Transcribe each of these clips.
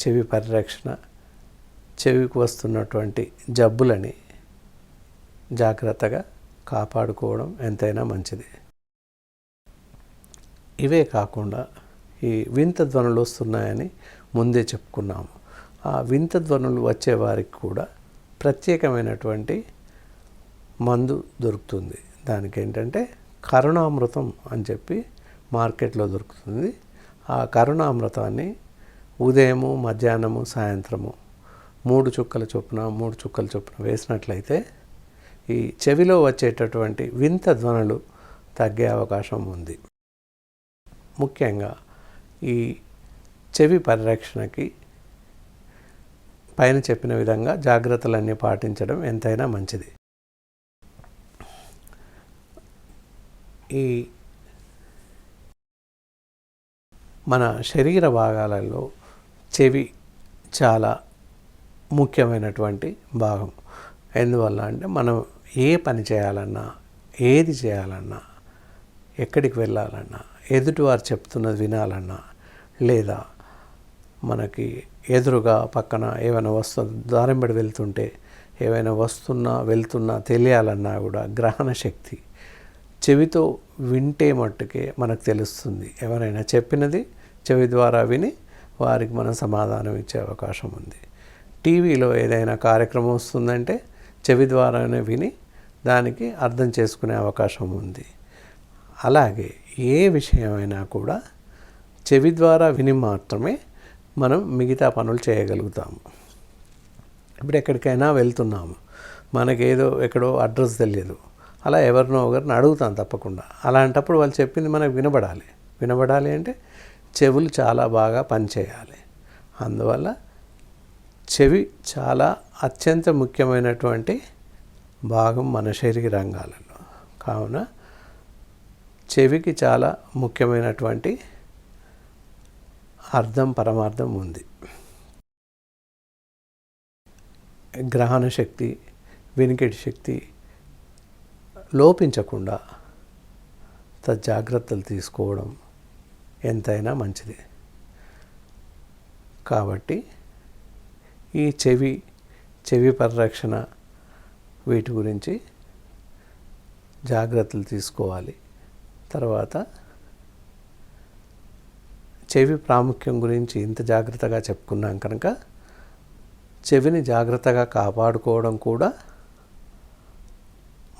చెవి పరిరక్షణ చెవికి వస్తున్నటువంటి జబ్బులని జాగ్రత్తగా కాపాడుకోవడం ఎంతైనా మంచిది. ఇవే కాకుండా ఈ వింత ధ్వనులు వస్తున్నాయని ముందే చెప్పుకున్నాము. ఆ వింత ధ్వనులు వచ్చేవారికి కూడా ప్రత్యేకమైనటువంటి మందు దొరుకుతుంది. దానికి ఏంటంటే కరుణామృతం అని చెప్పి మార్కెట్లో దొరుకుతుంది. ఆ కరుణామృతాన్ని ఉదయము మధ్యాహ్నము సాయంత్రము మూడు చుక్కల చొప్పున మూడు చుక్కల చొప్పున వేసినట్లయితే ఈ చెవిలో వచ్చేటటువంటి వింత ధ్వనులు తగ్గే అవకాశం ఉంది. ముఖ్యంగా ఈ చెవి పరిరక్షణకి పైన చెప్పిన విధంగా జాగ్రత్తలన్నీ పాటించడం ఎంతైనా మంచిది. ఈ మన శరీర భాగాలలో చెవి చాలా ముఖ్యమైనటువంటి భాగం. ఎందువల్ల అంటే మనం ఏ పని చేయాలన్నా ఏది చేయాలన్నా ఎక్కడికి వెళ్ళాలన్నా ఎదుటివారు చెప్తున్నది వినాలన్నా లేదా మనకి ఎదురుగా పక్కన ఏమైనా వస్తు దారింబడి వెళ్తుంటే ఏమైనా వస్తున్నా వెళ్తున్నా తెలియాలన్నా కూడా గ్రహణ శక్తి చెవితో వింటే మట్టుకే మనకు తెలుస్తుంది. ఎవరైనా చెప్పినది చెవి ద్వారా విని వారికి మనం సమాధానం ఇచ్చే అవకాశం ఉంది. టీవీలో ఏదైనా కార్యక్రమం వస్తుందంటే చెవి ద్వారానే విని దానికి అర్థం చేసుకునే అవకాశం ఉంది. అలాగే ఏ విషయమైనా కూడా చెవి ద్వారా విని మాత్రమే మనం మిగతా పనులు చేయగలుగుతాము. ఇప్పుడు ఎక్కడికైనా వెళ్తున్నాము. మనకేదో ఎక్కడో అడ్రస్ తెలియదు. అలా ఎవరినో ఒకరిని అడుగుతాం తప్పకుండా. అలాంటప్పుడు వాళ్ళు చెప్పింది మనకు వినబడాలి. వినబడాలి అంటే చెవులు చాలా బాగా పనిచేయాలి. అందువల్ల చెవి చాలా అత్యంత ముఖ్యమైనటువంటి భాగం మన శరీర రంగాలలో. కావున చెవికి చాలా ముఖ్యమైనటువంటి అర్థం పరమార్థం ఉంది. గ్రహణ శక్తి వెనికిడి శక్తి లోపించకుండా జాగ్రత్తలు తీసుకోవడం ఎంతైనా మంచిది. కాబట్టి ఈ చెవి చెవి పరిరక్షణ వీటి గురించి జాగ్రత్తలు తీసుకోవాలి. తర్వాత చెవి ప్రాముఖ్యం గురించి ఇంత జాగ్రత్తగా చెప్పుకున్నాం కనుక చెవిని జాగ్రత్తగా కాపాడుకోవడం కూడా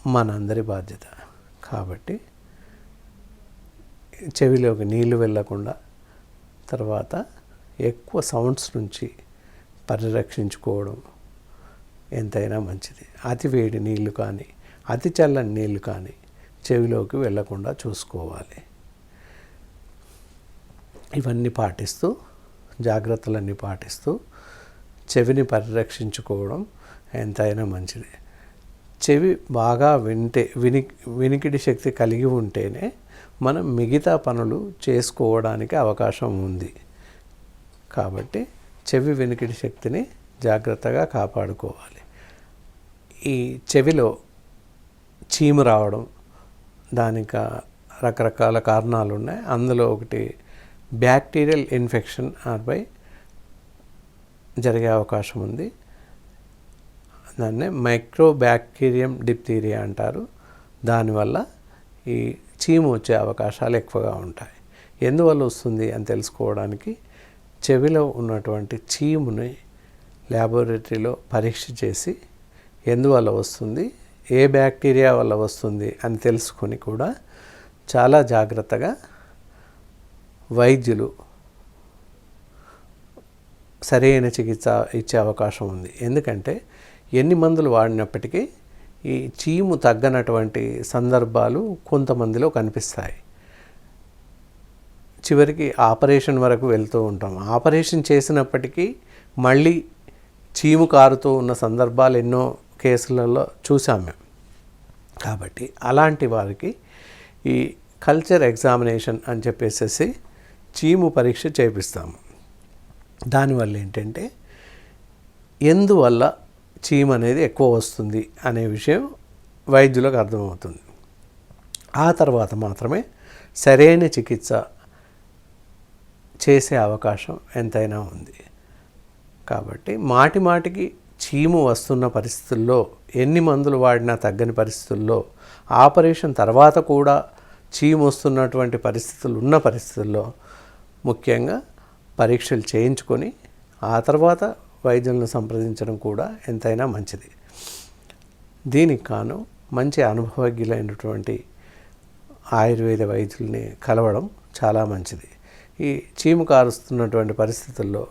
మనందరి బాధ్యత. కాబట్టి చెవిలోకి నీళ్ళు వెళ్ళకుండా తర్వాత ఎక్కువ సౌండ్స్ నుంచి పరిరక్షించుకోవడం ఎంతైనా మంచిది. అతి వేడి నీళ్ళు కానీ అతి చల్లని నీళ్ళు కానీ చెవిలోకి వెళ్ళకుండా చూసుకోవాలి. ఇవన్నీ పాటిస్తూ జాగ్రత్తలన్నీ పాటిస్తూ చెవిని పరిరక్షించుకోవడం ఎంతైనా మంచిది. చెవి బాగా వింటే విని వినికిడి శక్తి కలిగి ఉంటేనే మనం మిగతా పనులు చేసుకోవడానికి అవకాశం ఉంది. కాబట్టి చెవి వినికిడి శక్తిని జాగ్రత్తగా కాపాడుకోవాలి. ఈ చెవిలో చీము రావడం దానికి రకరకాల కారణాలు ఉన్నాయి అందులో ఒకటి బ్యాక్టీరియల్ ఇన్ఫెక్షన్ ఆర్పై జరిగే అవకాశం ఉంది. దాన్నే మైక్రో బ్యాక్టీరియం డిప్తీరియా అంటారు. దానివల్ల ఈ చీము వచ్చే అవకాశాలు ఎక్కువగా ఉంటాయి. ఎందువల్ల వస్తుంది అని తెలుసుకోవడానికి చెవిలో ఉన్నటువంటి చీముని ల్యాబొరేటరీలో పరీక్ష చేసి ఎందువల్ల వస్తుంది ఏ బ్యాక్టీరియా వల్ల వస్తుంది అని తెలుసుకొని కూడా చాలా జాగ్రత్తగా వైద్యులు సరైన చికిత్స ఇచ్చే అవకాశం ఉంది. ఎందుకంటే ఎన్ని మందులు వాడినప్పటికీ ఈ చీము తగ్గనటువంటి సందర్భాలు కొంతమందిలో కనిపిస్తాయి. చివరికి ఆపరేషన్ వరకు వెళ్తూ ఉంటాం. ఆపరేషన్ చేసినప్పటికీ మళ్ళీ చీము కారుతూ ఉన్న సందర్భాలు ఎన్నో కేసులలో చూసాం మేము. కాబట్టి అలాంటి వారికి ఈ కల్చర్ ఎగ్జామినేషన్ అని చెప్పేసి చీము పరీక్ష చేపిస్తాము. దానివల్ల ఏంటంటే ఎందువల్ల చీమ అనేది ఎక్కువ వస్తుంది అనే విషయం వైద్యులకు అర్థమవుతుంది. ఆ తర్వాత మాత్రమే సరైన చికిత్స చేసే అవకాశం ఎంతైనా ఉంది. కాబట్టి మాటి మాటికి చీము వస్తున్న పరిస్థితుల్లో ఎన్ని మందులు వాడినా తగ్గని పరిస్థితుల్లో ఆపరేషన్ తర్వాత కూడా చీము వస్తున్నటువంటి పరిస్థితులు ఉన్న పరిస్థితుల్లో ముఖ్యంగా పరీక్షలు చేయించుకొని ఆ తర్వాత వైద్యులను సంప్రదించడం కూడా ఎంతైనా మంచిది. దీనికి కాను మంచి అనుభవజ్ఞులైనటువంటి ఆయుర్వేద వైద్యుల్ని కలవడం చాలా మంచిది. ఈ చీము కారుస్తున్నటువంటి పరిస్థితుల్లో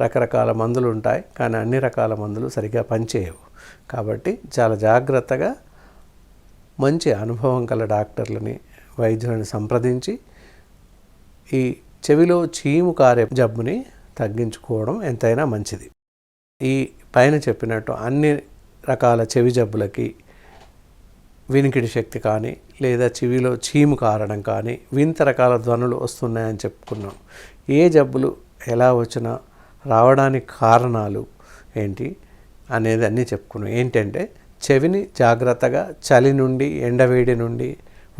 రకరకాల మందులు ఉంటాయి కానీ అన్ని రకాల మందులు సరిగ్గా పనిచేయవు. కాబట్టి చాలా జాగ్రత్తగా మంచి అనుభవం గల డాక్టర్లని వైద్యులను సంప్రదించి ఈ చెవిలో చీము కారే జబ్బుని తగ్గించుకోవడం ఎంతైనా మంచిది. ఈ పైన చెప్పినట్టు అన్ని రకాల చెవి జబ్బులకి వినికిడి శక్తి కానీ లేదా చెవిలో చీము కారడం కానీ వింత రకాల ధ్వనులు వస్తున్నాయని చెప్పుకున్నాం. ఏ జబ్బులు ఎలా వచ్చినా రావడానికి కారణాలు ఏంటి అనేది అన్నీ చెప్పుకున్నాం. ఏంటంటే చెవిని జాగ్రత్తగా చలి నుండి ఎండవేడి నుండి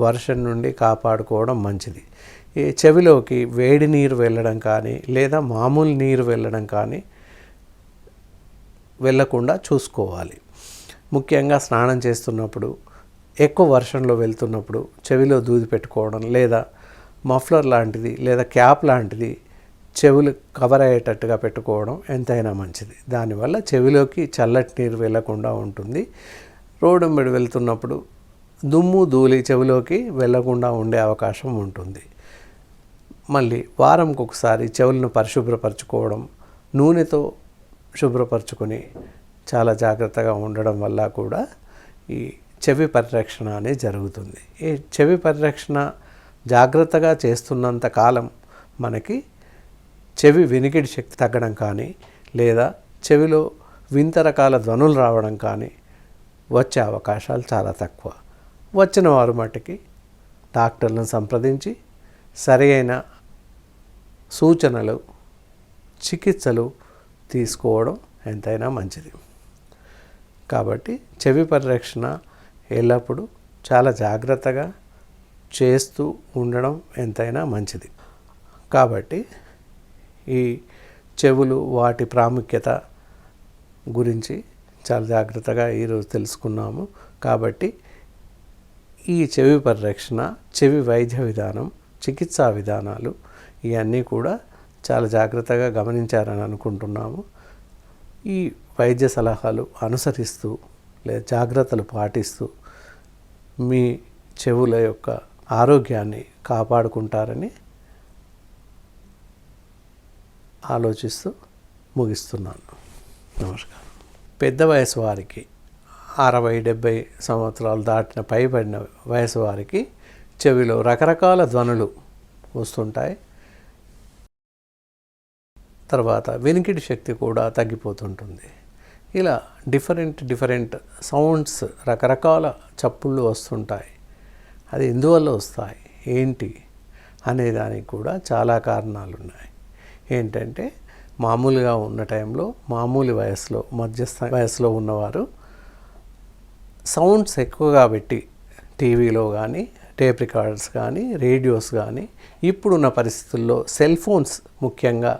వర్షం నుండి కాపాడుకోవడం మంచిది. ఈ చెవిలోకి వేడి నీరు వెళ్ళడం కానీ లేదా మామూలు నీరు వెళ్ళడం కానీ వెళ్ళకుండా చూసుకోవాలి. ముఖ్యంగా స్నానం చేస్తున్నప్పుడు ఎక్కువ వర్షంలో వెళ్తున్నప్పుడు చెవిలో దూది పెట్టుకోవడం లేదా మఫ్లర్ లాంటిది లేదా క్యాప్ లాంటిది చెవులు కవర్ అయ్యేటట్టుగా పెట్టుకోవడం ఎంతైనా మంచిది. దానివల్ల చెవిలోకి చల్లటి నీరు వెళ్ళకుండా ఉంటుంది. రోడ్డు మీద వెళ్తున్నప్పుడు దుమ్ము ధూళి చెవిలోకి వెళ్ళకుండా ఉండే అవకాశం ఉంటుంది. మళ్ళీ వారంకొకసారి చెవులను పరిశుభ్రపరచుకోవడం నూనెతో శుభ్రపరచుకొని చాలా జాగ్రత్తగా ఉండడం వల్ల కూడా ఈ చెవి పరిరక్షణ అనేది జరుగుతుంది. ఈ చెవి పరిరక్షణ జాగ్రత్తగా చేస్తున్నంత కాలం మనకి చెవి వినికిడి శక్తి తగ్గడం కానీ లేదా చెవిలో వింత రకాల ధ్వనులు రావడం కానీ వచ్చే అవకాశాలు చాలా తక్కువ. వచ్చిన వారు మటుకి డాక్టర్లను సంప్రదించి సరి అయిన సూచనలు చికిత్సలు తీసుకోవడం ఎంతైనా మంచిది. కాబట్టి చెవి పరిరక్షణ ఎల్లప్పుడూ చాలా జాగ్రత్తగా చేస్తూ ఉండడం ఎంతైనా మంచిది. కాబట్టి ఈ చెవులు వాటి ప్రాముఖ్యత గురించి చాలా జాగ్రత్తగా ఈరోజు తెలుసుకున్నాము. కాబట్టి ఈ చెవి పరిరక్షణ చెవి వైద్య విధానం చికిత్సా విధానాలు ఇవన్నీ కూడా చాలా జాగ్రత్తగా గమనించారని అనుకుంటున్నాము. ఈ వైద్య సలహాలు అనుసరిస్తూ లేదా జాగ్రత్తలు పాటిస్తూ మీ చెవుల యొక్క ఆరోగ్యాన్ని కాపాడుకుంటారని ఆలోచిస్తూ ముగిస్తున్నాను. నమస్కారం. పెద్ద వయసు వారికి అరవై డెబ్భై సంవత్సరాలు దాటిన పైబడిన వయసు వారికి చెవిలో రకరకాల ధ్వనులు వస్తుంటాయి. తర్వాత వెనికిడి శక్తి కూడా తగ్గిపోతుంటుంది. ఇలా డిఫరెంట్ డిఫరెంట్ సౌండ్స్ రకరకాల చప్పుళ్ళు వస్తుంటాయి. అది ఎందువల్ల వస్తాయి? ఏంటి? అనే దానికి కూడా చాలా కారణాలు ఉన్నాయి ఏంటంటే మామూలుగా ఉన్న టైంలో మామూలు వయసులో మధ్యస్థ వయసులో ఉన్నవారు సౌండ్స్ ఎక్కువగా పెట్టి టీవీలో కానీ టేప్ రికార్డర్స్ కానీ రేడియోస్ కానీ ఇప్పుడున్న పరిస్థితుల్లో సెల్ ఫోన్స్ ముఖ్యంగా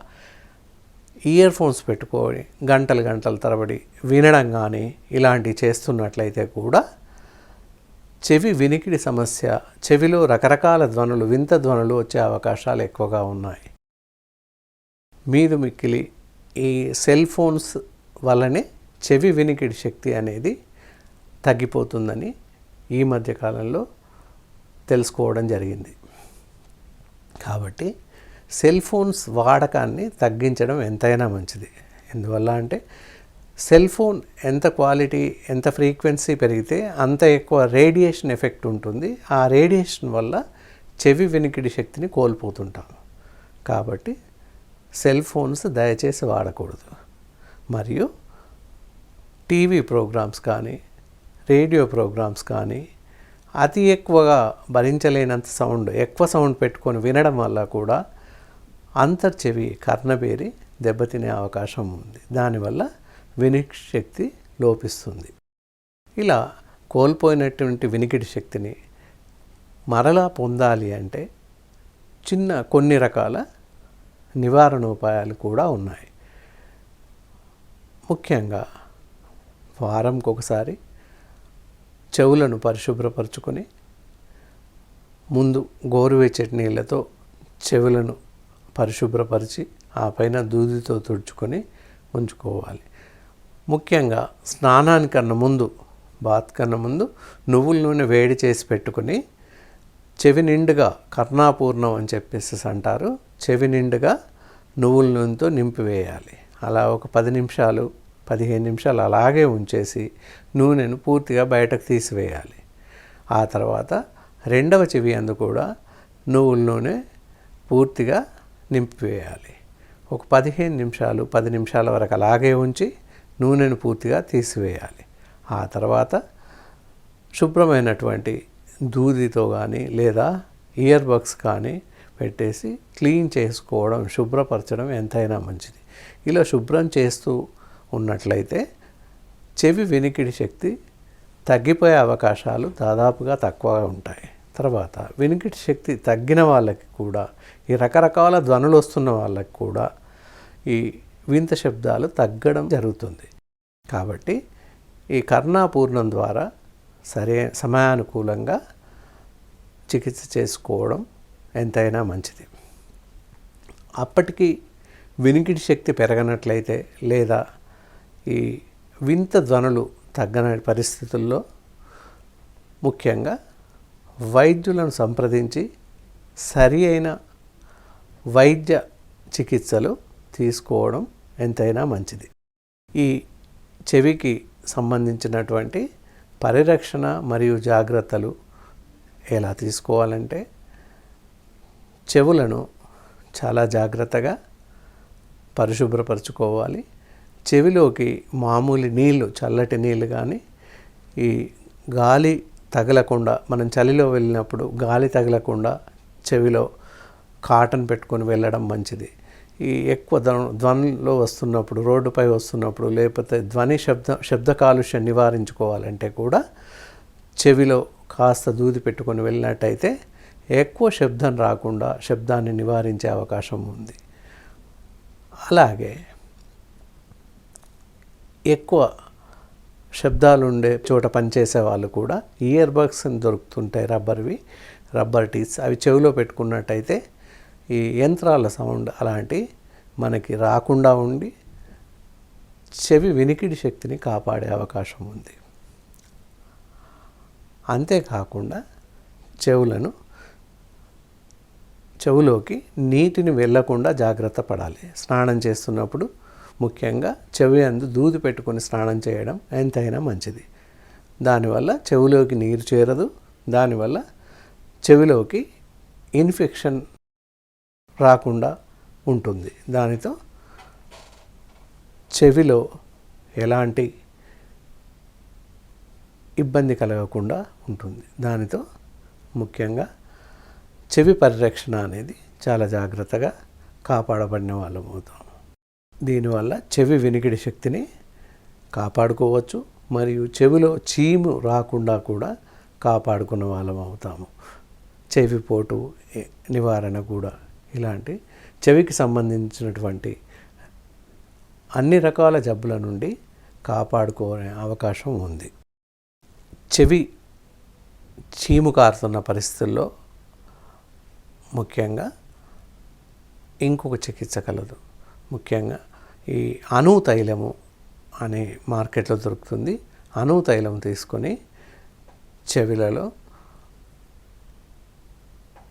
ఇయర్ ఫోన్స్ పెట్టుకొని గంటలు గంటల తరబడి వినడం కానీ ఇలాంటివి చేస్తున్నట్లయితే కూడా చెవి వినికిడి సమస్య చెవిలో రకరకాల ధ్వనులు వింత ధ్వనులు వచ్చే అవకాశాలు ఎక్కువగా ఉన్నాయి. మీదు మిక్కిలి ఈ సెల్ ఫోన్స్ వల్లనే చెవి వినికిడి శక్తి అనేది తగ్గిపోతుందని ఈ మధ్యకాలంలో తెలుసుకోవడం జరిగింది. కాబట్టి సెల్ ఫోన్స్ వాడకాన్ని తగ్గించడం ఎంతైనా మంచిది. ఎందువల్ల అంటే సెల్ ఫోన్ ఎంత క్వాలిటీ ఎంత ఫ్రీక్వెన్సీ పెరిగితే అంత ఎక్కువ రేడియేషన్ ఎఫెక్ట్ ఉంటుంది. ఆ రేడియేషన్ వల్ల చెవి వినికిడి శక్తిని కోల్పోతుంటాం. కాబట్టి సెల్ ఫోన్స్ దయచేసి వాడకూడదు. మరియు టీవీ ప్రోగ్రామ్స్ కానీ రేడియో ప్రోగ్రామ్స్ కానీ అతి ఎక్కువగా భరించలేనంత సౌండ్ ఎక్కువ సౌండ్ పెట్టుకొని వినడం వల్ల కూడా అంతర్చెవి కర్ణబేరి దెబ్బతినే అవకాశం ఉంది. దానివల్ల వినిక్ శక్తి లోపిస్తుంది. ఇలా కోల్పోయినటువంటి వినికిడి శక్తిని మరలా పొందాలి అంటే చిన్న కొన్ని రకాల నివారణ ఉపాయాలు కూడా ఉన్నాయి. ముఖ్యంగా వారంకి ఒకసారి చెవులను పరిశుభ్రపరచుకొని ముందు గోరువెచ్చటి నీళ్ళతో చెవులను పరిశుభ్రపరిచి ఆ పైన దూదితో తుడుచుకొని ఉంచుకోవాలి. ముఖ్యంగా స్నానానికన్నా ముందు బాత్ కన్నా ముందు నువ్వుల నూనె వేడి చేసి పెట్టుకుని చెవి నిండుగా కర్ణాపూర్ణం అని చెప్పేసి అంటారు. చెవి నిండుగా నువ్వుల నూనెతో నింపివేయాలి. అలా ఒక పది నిమిషాలు పదిహేను నిమిషాలు అలాగే ఉంచేసి నూనెను పూర్తిగా బయటకు తీసివేయాలి. ఆ తర్వాత రెండవ చెవి అందు కూడా నువ్వుల నూనె పూర్తిగా నింపివేయాలి. ఒక పదిహేను నిమిషాలు పది నిమిషాల వరకు అలాగే ఉంచి నూనెను పూర్తిగా తీసివేయాలి. ఆ తర్వాత శుభ్రమైనటువంటి దూదితో కానీ లేదా ఇయర్ బగ్స్ కానీ పెట్టేసి క్లీన్ చేసుకోవడం శుభ్రపరచడం ఎంతైనా మంచిది. ఇలా శుభ్రం చేస్తూ ఉన్నట్లయితే చెవి వినికిడి శక్తి తగ్గిపోయే అవకాశాలు దాదాపుగా తక్కువగా ఉంటాయి. తర్వాత వినికిడి శక్తి తగ్గిన వాళ్ళకి కూడా ఈ రకరకాల ధ్వనులు వస్తున్న వాళ్ళకి కూడా ఈ వింత శబ్దాలు తగ్గడం జరుగుతుంది. కాబట్టి ఈ కర్ణాపూర్ణం ద్వారా సరే సమయానుకూలంగా చికిత్స చేసుకోవడం ఎంతైనా మంచిది. అప్పటికి వినికిడి శక్తి పెరగనట్లయితే లేదా ఈ వింత ధ్వనులు తగ్గన పరిస్థితుల్లో ముఖ్యంగా వైద్యులను సంప్రదించి సరి అయిన వైద్య చికిత్సలు తీసుకోవడం ఎంతైనా మంచిది. ఈ చెవికి సంబంధించినటువంటి పరిరక్షణ మరియు జాగ్రత్తలు ఎలా తీసుకోవాలంటే చెవులను చాలా జాగ్రత్తగా పరిశుభ్రపరచుకోవాలి. చెవిలోకి మామూలు నీళ్ళు చల్లటి నీళ్ళు కానీ ఈ గాలి తగలకుండా మనం చలిలో వెళ్ళినప్పుడు గాలి తగలకుండా చెవిలో కాటన్ పెట్టుకొని వెళ్ళడం మంచిది. ఈ ఎక్కువ ధ్వనిలో వస్తున్నప్పుడు రోడ్డుపై వస్తున్నప్పుడు లేకపోతే ధ్వని శబ్ద శబ్ద కాలుష్యం నివారించుకోవాలంటే కూడా చెవిలో కాస్త దూది పెట్టుకొని వెళ్ళినట్టయితే ఎక్కువ శబ్దం రాకుండా శబ్దాన్ని నివారించే అవకాశం ఉంది. అలాగే ఎక్కువ శబ్దాలు ఉండే చోట పనిచేసే వాళ్ళు కూడా ఇయర్ బగ్స్ దొరుకుతుంటాయి రబ్బర్వి రబ్బర్ టీస్. అవి చెవిలో పెట్టుకున్నట్టయితే ఈ యంత్రాల సౌండ్ అలాంటి మనకి రాకుండా ఉండి చెవి వినికిడి శక్తిని కాపాడే అవకాశం ఉంది. అంతేకాకుండా చెవులను చెవులోకి నీటిని వెళ్ళకుండా జాగ్రత్త పడాలి. స్నానం చేస్తున్నప్పుడు ముఖ్యంగా చెవి అందు దూది పెట్టుకొని స్నానం చేయడం ఎంతైనా మంచిది. దానివల్ల చెవిలోకి నీరు చేరదు. దానివల్ల చెవిలోకి ఇన్ఫెక్షన్ రాకుండా ఉంటుంది. దానితో చెవిలో ఎలాంటి ఇబ్బంది కలగకుండా ఉంటుంది. దానితో ముఖ్యంగా చెవి పరిరక్షణ అనేది చాలా జాగ్రత్తగా కాపాడబడిన వాళ్ళం అవుతాం దీనివల్ల చెవి వినికిడి శక్తిని కాపాడుకోవచ్చు మరియు చెవిలో చీము రాకుండా కూడా కాపాడుకున్న వాళ్ళం అవుతాము. చెవిపోటు పోటు నివారణ కూడా ఇలాంటి చెవికి సంబంధించినటువంటి అన్ని రకాల జబ్బుల నుండి కాపాడుకునే అవకాశం ఉంది. చెవి చీము కారుతున్న పరిస్థితుల్లో ముఖ్యంగా ఇంకొక చికిత్స కలదు. ముఖ్యంగా ఈ అణు తైలము అనే మార్కెట్లో దొరుకుతుంది. అణు తైలం తీసుకొని చెవిలలో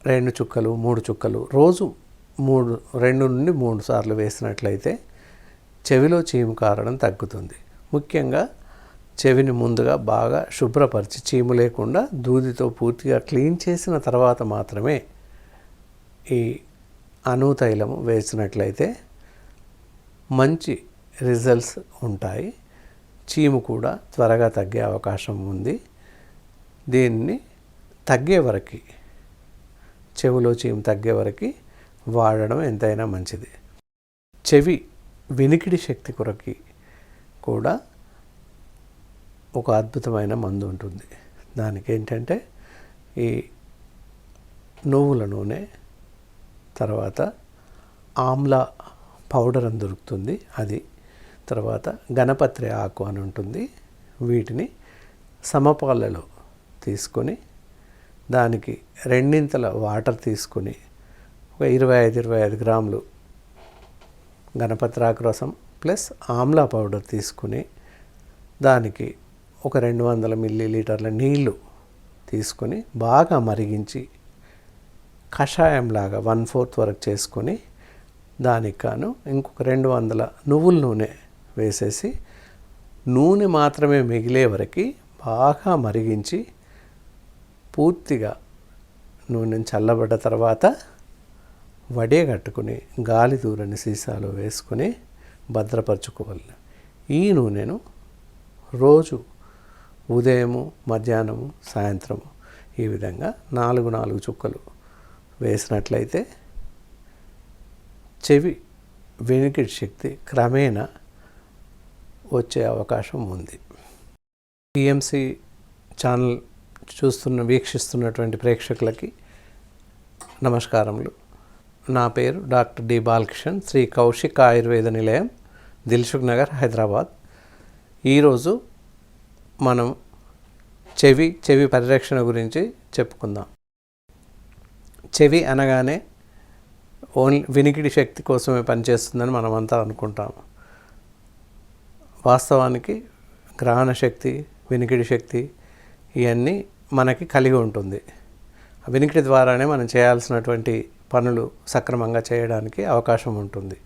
రెండు చుక్కలు మూడు చుక్కలు రోజు మూడు రెండు నుండి మూడు సార్లు వేసినట్లయితే చెవిలో చీము కారడం తగ్గుతుంది. ముఖ్యంగా చెవిని ముందుగా బాగా శుభ్రపరిచి చీము లేకుండా దూదితో పూర్తిగా క్లీన్ చేసిన తర్వాత మాత్రమే ఈ అణుతైలము వేసినట్లయితే మంచి రిజల్ట్స్ ఉంటాయి. చీము కూడా త్వరగా తగ్గే అవకాశం ఉంది. దీన్ని తగ్గే వరకు చెవిలో చీము తగ్గే వరకు వాడడం ఎంతైనా మంచిది. చెవి వినికిడి శక్తి కొరకి కూడా ఒక అద్భుతమైన మందు ఉంటుంది. దానికి ఏంటంటే ఈ నువ్వుల నూనె తర్వాత ఆమ్లా పౌడర్ అని దొరుకుతుంది. అది తర్వాత గణపత్రి ఆకు అని ఉంటుంది. వీటిని సమపాలలో తీసుకొని దానికి రెండింతల వాటర్ తీసుకొని ఒక ఇరవై ఐదు ఇరవై ఐదు గ్రాములు గణపత్రాకు రసం ప్లస్ ఆమ్లా పౌడర్ తీసుకుని దానికి ఒక రెండు వందల మిల్లీ లీటర్ల నీళ్ళు తీసుకొని బాగా మరిగించి కషాయంలాగా వన్ ఫోర్త్ వరకు చేసుకొని దానికి కాను ఇంకొక రెండు వందల నువ్వుల నూనె వేసేసి నూనె మాత్రమే మిగిలే వరకు బాగా మరిగించి పూర్తిగా నూనె చల్లబడ్డ తర్వాత వడే కట్టుకుని గాలి దూరని సీసాలో వేసుకొని భద్రపరచుకోవాలి. ఈ నూనెను రోజు ఉదయము మధ్యాహ్నము సాయంత్రము ఈ విధంగా నాలుగు నాలుగు చుక్కలు వేసినట్లయితే చెవి వెనుకిడి శక్తి క్రమేణా వచ్చే అవకాశం ఉంది. టిఎంసి ఛానల్ చూస్తున్న వీక్షిస్తున్నటువంటి ప్రేక్షకులకి నమస్కారములు. నా పేరు డాక్టర్ డి బాలకిషన్ శ్రీ కౌశిక్ ఆయుర్వేద నిలయం దిల్సుఖ్ నగర్ హైదరాబాద్. ఈరోజు మనం చెవి చెవి పరిరక్షణ గురించి చెప్పుకుందాం. చెవి అనగానే ఓన్లీ వినికిడి శక్తి కోసమే పనిచేస్తుందని మనమంతా అనుకుంటాం వాస్తవానికి గ్రహణ శక్తి వినికిడి శక్తి ఇవన్నీ మనకి కలిగి ఉంటుంది. వినికిడి ద్వారానే మనం చేయాల్సినటువంటి పనులు సక్రమంగా చేయడానికి అవకాశం ఉంటుంది.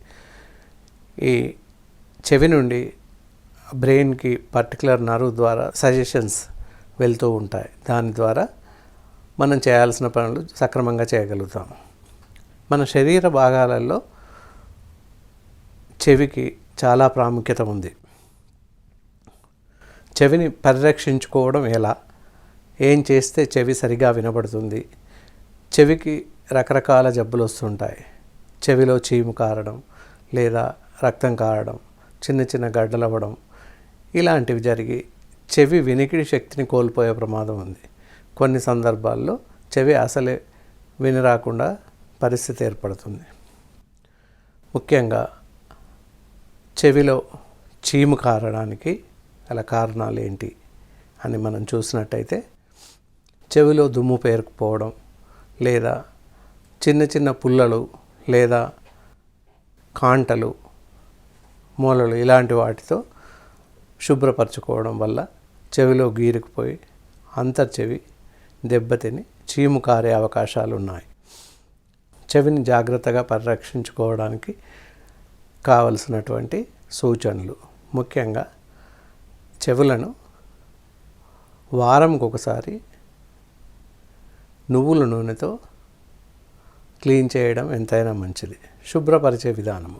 ఈ చెవి నుండి బ్రెయిన్కి పర్టికులర్ నరువు ద్వారా సజెషన్స్ వెళ్తూ ఉంటాయి. దాని ద్వారా మనం చేయాల్సిన పనులు సక్రమంగా చేయగలుగుతాం. మన శరీర భాగాలలో చెవికి చాలా ప్రాముఖ్యత ఉంది. చెవిని పరిరక్షించుకోవడం ఎలా? ఏం చేస్తే చెవి సరిగా వినబడుతుంది? చెవికి రకరకాల జబ్బులు వస్తుంటాయి. చెవిలో చీము కారడం లేదా రక్తం కారడం చిన్న చిన్న గడ్డలవ్వడం ఇలాంటివి జరిగి చెవి వినికిడి శక్తిని కోల్పోయే ప్రమాదం ఉంది. కొన్ని సందర్భాల్లో చెవి అసలే వినరాకుండా పరిస్థితి ఏర్పడుతుంది. ముఖ్యంగా చెవిలో చీము కారడానికి గల కారణాలు ఏంటి అని మనం చూసినట్టయితే చెవిలో దుమ్ము పేరుకుపోవడం లేదా చిన్న చిన్న పుల్లలు లేదా కాంటలు మూలలు ఇలాంటి వాటితో శుభ్రపరచుకోవడం వల్ల చెవిలో గీరుకుపోయి అంతర్చెవి దెబ్బతిని చీము కారే అవకాశాలు ఉన్నాయి చెవిని జాగ్రత్తగా పరిరక్షించుకోవడానికి కావలసినటువంటి సూచనలు. ముఖ్యంగా చెవులను వారంకి ఒకసారి నువ్వుల నూనెతో క్లీన్ చేయడం ఎంతైనా మంచిది. శుభ్రపరిచే విధానము.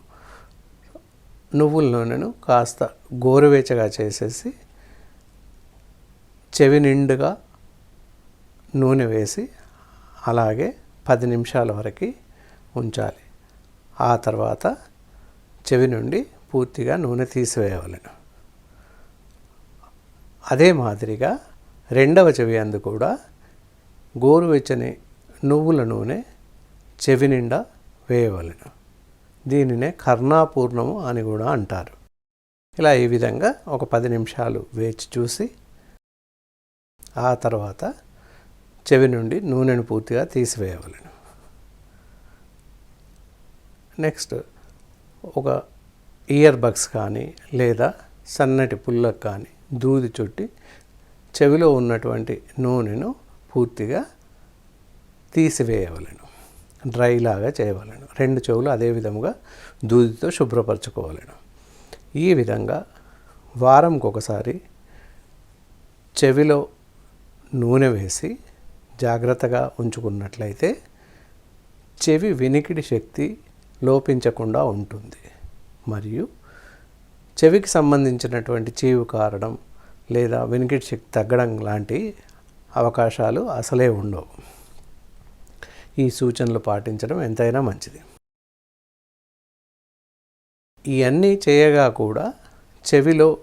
నువ్వుల నూనెను కాస్త గోరువెచ్చగా చేసేసి చెవి నిండుగా నూనె వేసి అలాగే పది నిమిషాల వరకు ఉంచాలి. ఆ తర్వాత చెవి నుండి పూర్తిగా నూనె తీసివేయవలను అదే మాదిరిగా రెండవ చెవి అందు కూడా గోరువెచ్చని నువ్వుల నూనె చెవి నిండా వేయవలను దీనినే కర్ణాపూర్ణము అని కూడా అంటారు. ఇలా ఈ విధంగా ఒక పది నిమిషాలు వేచి చూసి ఆ తర్వాత చెవి నుండి నూనెను పూర్తిగా తీసివేయవలను నెక్స్ట్ ఒక ఇయర్ బగ్స్ కానీ లేదా సన్నటి పుల్లకు కానీ దూది చుట్టి చెవిలో ఉన్నటువంటి నూనెను పూర్తిగా తీసివేయవలను డ్రై లాగా చేయవలను. రెండు చెవులు అదే విధముగా దూదితో శుభ్రపరచుకోవాలను. ఈ విధంగా వారంకి ఒకసారి చెవిలో నూనె వేసి జాగ్రత్తగా ఉంచుకున్నట్లయితే చెవి వినికిడి శక్తి లోపించకుండా ఉంటుంది. మరియు చెవికి సంబంధించినటువంటి చీవు కారడం లేదా వినికిడి శక్తి తగ్గడం లాంటి అవకాశాలు అసలే ఉండవు. ఈ సూచనలు పాటించడం ఎంతైనా మంచిది. ఇవన్నీ చేయగా కూడా చెవిలో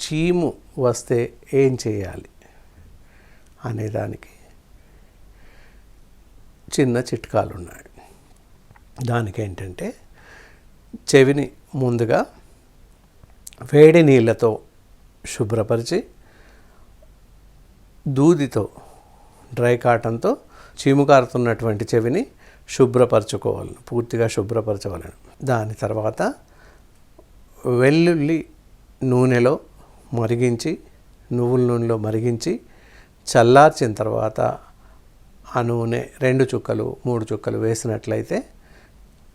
చీము వస్తే ఏం చేయాలి? అనేదానికి చిన్న చిట్కాలు దానికేంటంటే దానికి ఏంటంటే చెవిని ముందుగా వేడి నీళ్ళతో శుభ్రపరిచి దూదితో డ్రై కాటన్తో చీము కారుతున్నటువంటి చెవిని శుభ్రపరచుకోవాలి పూర్తిగా శుభ్రపరచవలను. దాని తర్వాత వెల్లుల్లి నూనెలో మరిగించి నువ్వుల నూనెలో మరిగించి చల్లార్చిన తర్వాత ఆ నూనె రెండు చుక్కలు మూడు చుక్కలు వేసినట్లయితే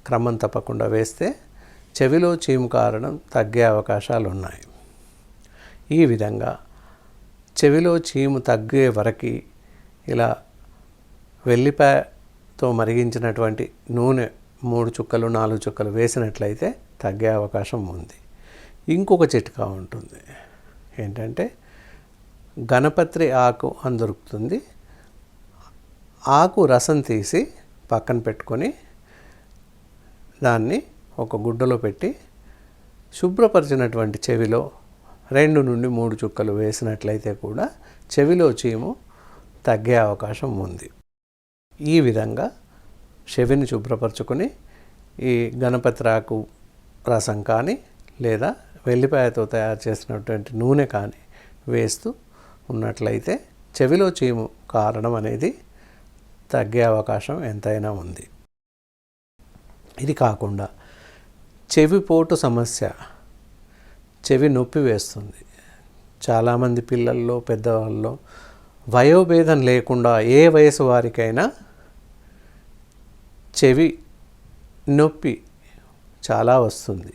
క్రమం తప్పకుండా వేస్తే చెవిలో చీము కారణం తగ్గే అవకాశాలు ఉన్నాయి ఈ విధంగా చెవిలో చీము తగ్గే వరకు ఇలా వెల్లిపాయతో మరిగించినటువంటి నూనె మూడు చుక్కలు నాలుగు చుక్కలు వేసినట్లయితే తగ్గే అవకాశం ఉంది. ఇంకొక చిట్కా ఉంటుంది. ఏంటంటే గణపత్రి ఆకు అని దొరుకుతుంది ఆకు రసం తీసి పక్కన పెట్టుకొని దాన్ని ఒక గుడ్డలో పెట్టి శుభ్రపరిచినటువంటి చెవిలో రెండు నుండి మూడు చుక్కలు వేసినట్లయితే కూడా చెవిలో చీము తగ్గే అవకాశం ఉంది. ఈ విధంగా చెవిని శుభ్రపరచుకొని ఈ గణపతిరాకు రసం కానీ లేదా వెల్లిపాయతో తయారు చేసినటువంటి నూనె కానీ వేస్తూ ఉన్నట్లయితే చెవిలో చీము కారణం అనేది తగ్గే అవకాశం ఎంతైనా ఉంది. ఇది కాకుండా చెవిపోటు సమస్య చెవి నొప్పి వేస్తుంది. చాలామంది పిల్లల్లో పెద్దవాళ్ళలో వయోభేదం లేకుండా ఏ వయసు వారికైనా చెవి నొప్పి చాలా వస్తుంది.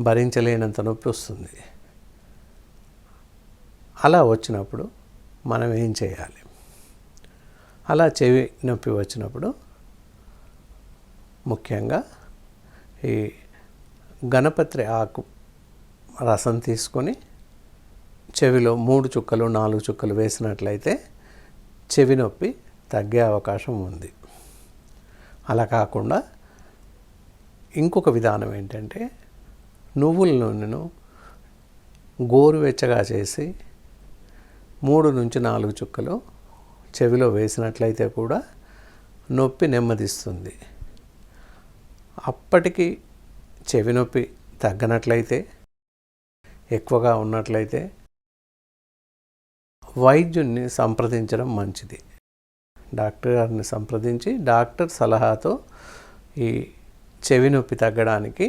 భరించలేనంత నొప్పి వస్తుంది. అలా వచ్చినప్పుడు మనం ఏం చేయాలి? అలా చెవి నొప్పి వచ్చినప్పుడు ముఖ్యంగా ఈ గణపత్రి ఆకు రసం తీసుకొని చెవిలో మూడు చుక్కలు నాలుగు చుక్కలు వేసినట్లయితే చెవి నొప్పి తగ్గే అవకాశం ఉంది. అలా కాకుండా ఇంకొక విధానం ఏంటంటే నువ్వుల నూనెను గోరువెచ్చగా చేసి మూడు నుంచి నాలుగు చుక్కలు చెవిలో వేసినట్లయితే కూడా నొప్పి నెమ్మదిస్తుంది. అప్పటికి చెవి నొప్పి తగ్గనట్లయితే ఎక్కువగా ఉన్నట్లయితే వైద్యుని సంప్రదించడం మంచిది. డాక్టర్ గారిని సంప్రదించి డాక్టర్ సలహాతో ఈ చెవి నొప్పి తగ్గడానికి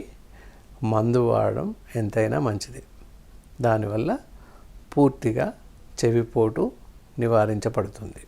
మందు వాడడం ఎంతైనా మంచిది. దానివల్ల పూర్తిగా చెవిపోటు నివారించబడుతుంది.